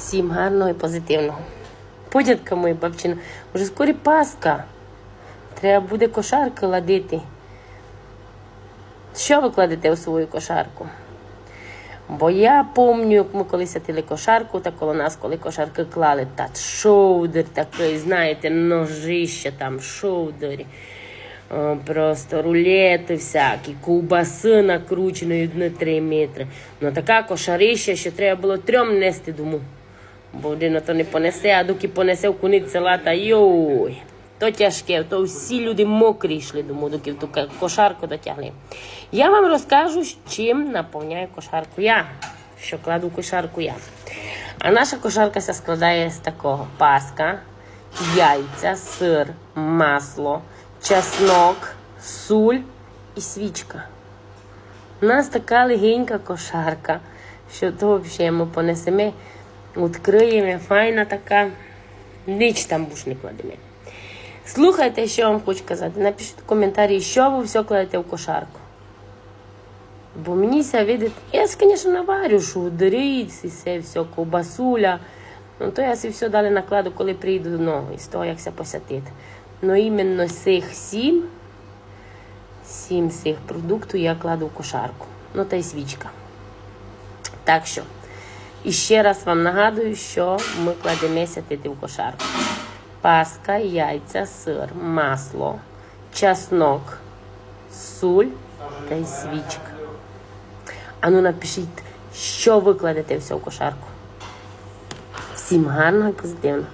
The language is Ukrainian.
Всім гарного і позитивного. Подядка моя бабчина, вже скоро Пасха. Треба буде кошарки ладити. Що ви кладете у свою кошарку? Бо я пам'ятаю, як ми колись садили кошарку, та коло нас, коли кошарки клали, та шоудер такий, знаєте, ножище там, шоудері. Просто рулети всякі, ковбаси накручені на 3 метри. Ну така кошарища, що треба було трьом нести дому. Бо то не понесе, а доки понесе в куниць села, та йой. То тяжке, то всі люди мокрі йшли дому, доки в ту кошарку дотягли. Я вам розкажу, чим наповняю кошарку я, що кладу кошарку я. А наша кошарка ся складає з такого: паска, яйця, сир, масло, чеснок, суль і свічка. У нас така легенька кошарка, що то взагалі ми понесемо, відкриємо, файна така, ніч там буш не кладемо. Слухайте, що я вам хочу казати. Напишіть в коментарі, що ви все кладете в кошарку. Бо мені ся видить, я, звісно, наварю, що дриць, і все, все, ковбасуля. Ну, то я си все далі накладу, коли прийду ну, із того, як ся посятити. Ну, іменно цих сім, сім цих продуктів я кладу в кошарку. Ну, та й свічка. Так що, і ще раз вам нагадую, що ми кладемо сятити в кошарку. Паска, яйця, сир, масло, чеснок, суль та й свічка. Ану напишіть, що ви кладете все в кошарку. Всім гарного і позитивного.